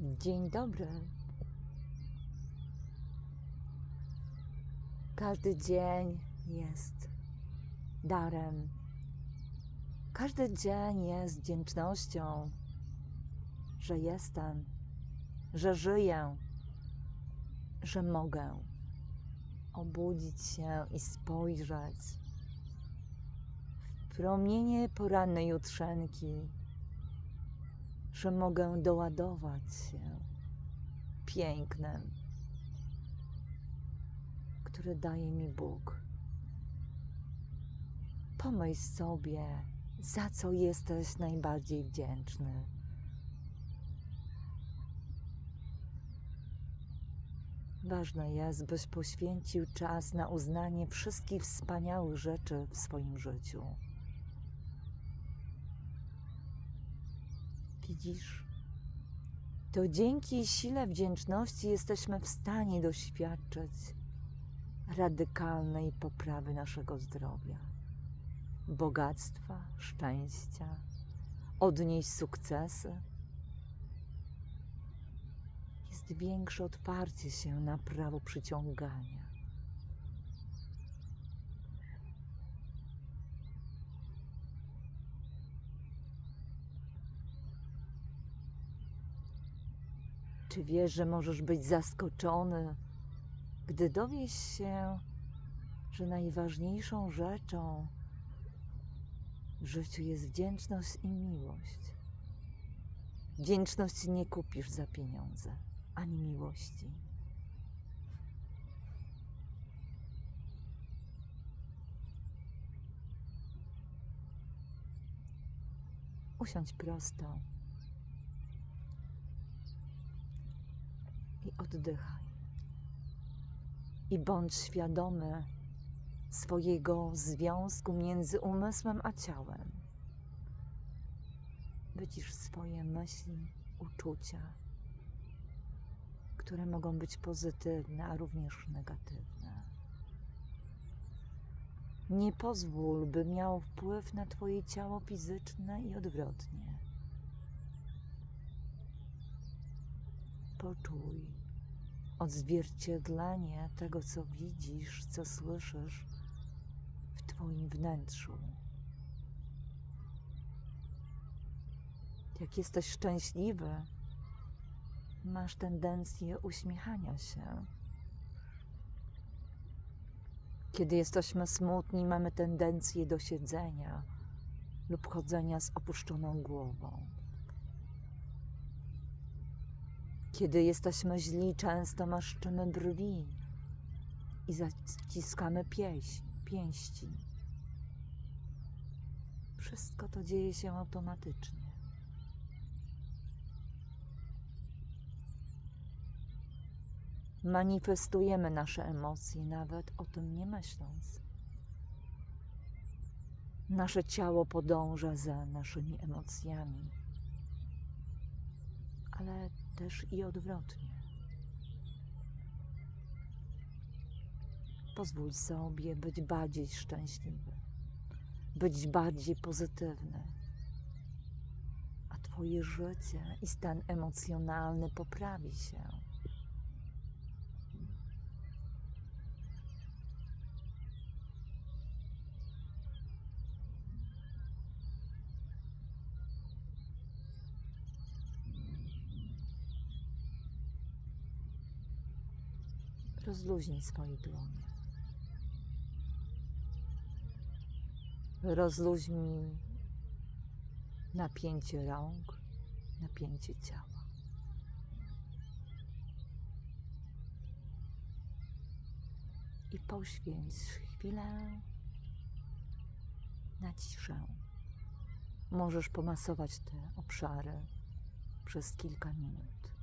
Dzień dobry. Każdy dzień jest darem. Każdy dzień jest wdzięcznością, że jestem, że żyję, że mogę obudzić się i spojrzeć w promienie porannej jutrzenki że mogę doładować się pięknem, które daje mi Bóg. Pomyśl sobie, za co jesteś najbardziej wdzięczny. Ważne jest, byś poświęcił czas na uznanie wszystkich wspaniałych rzeczy w swoim życiu. Widzisz? To dzięki sile wdzięczności jesteśmy w stanie doświadczyć radykalnej poprawy naszego zdrowia, bogactwa, szczęścia, odnieść sukcesy. Jest większe otwarcie się na prawo przyciągania. Czy wiesz, że możesz być zaskoczony, gdy dowiesz się, że najważniejszą rzeczą w życiu jest wdzięczność i miłość? Wdzięczność nie kupisz za pieniądze, ani miłości. Usiądź prosto. I oddychaj. I bądź świadomy swojego związku między umysłem a ciałem. Wycisz swoje myśli, uczucia, które mogą być pozytywne, a również negatywne. Nie pozwól, by miało wpływ na Twoje ciało fizyczne i odwrotnie. Poczuj odzwierciedlenie tego, co widzisz, co słyszysz w Twoim wnętrzu. Jak jesteś szczęśliwy, masz tendencję uśmiechania się. Kiedy jesteśmy smutni, mamy tendencję do siedzenia lub chodzenia z opuszczoną głową. Kiedy jesteśmy źli, często maszczymy brwi i zaciskamy pieś, pięści. Wszystko to dzieje się automatycznie. Manifestujemy nasze emocje, nawet o tym nie myśląc. Nasze ciało podąża za naszymi emocjami, ale też i odwrotnie. Pozwól sobie być bardziej szczęśliwy, być bardziej pozytywny, a Twoje życie i stan emocjonalny poprawi się. Rozluźnij swoje dłonie. Rozluźnij napięcie rąk, napięcie ciała. I poświęć chwilę na ciszę. Możesz pomasować te obszary przez kilka minut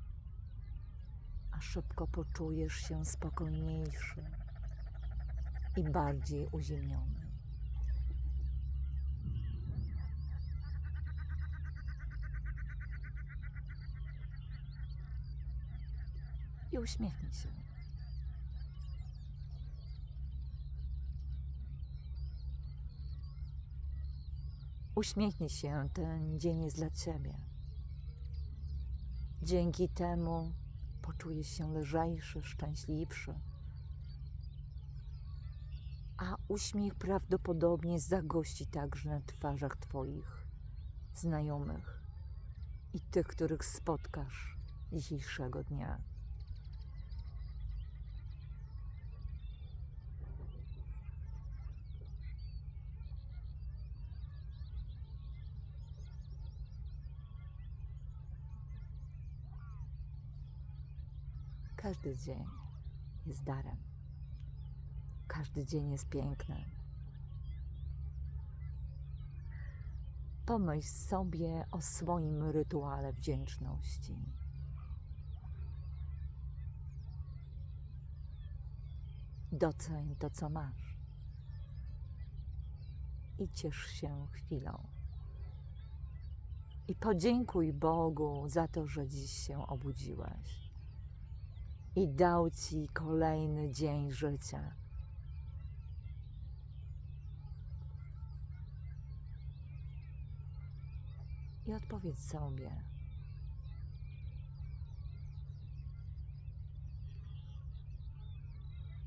a szybko poczujesz się spokojniejszy i bardziej uziemiony. I uśmiechnij się. Uśmiechnij się, ten dzień jest dla Ciebie. Dzięki temu poczujesz się lżejszy, szczęśliwszy. A uśmiech prawdopodobnie zagości także na twarzach Twoich znajomych i tych, których spotkasz dzisiejszego dnia. Każdy dzień jest darem. Każdy dzień jest piękny. Pomyśl sobie o swoim rytuale wdzięczności. Doceń to, co masz. I ciesz się chwilą. I podziękuj Bogu za to, że dziś się obudziłeś i dał ci kolejny dzień życia. I odpowiedz sobie.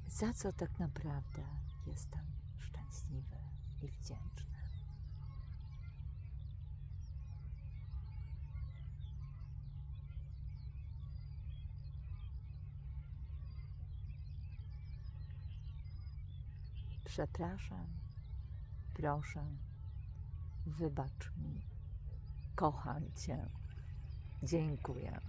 Za co tak naprawdę jestem szczęśliwy i wdzięczny? Przepraszam, proszę, wybacz mi, kocham Cię, dziękuję.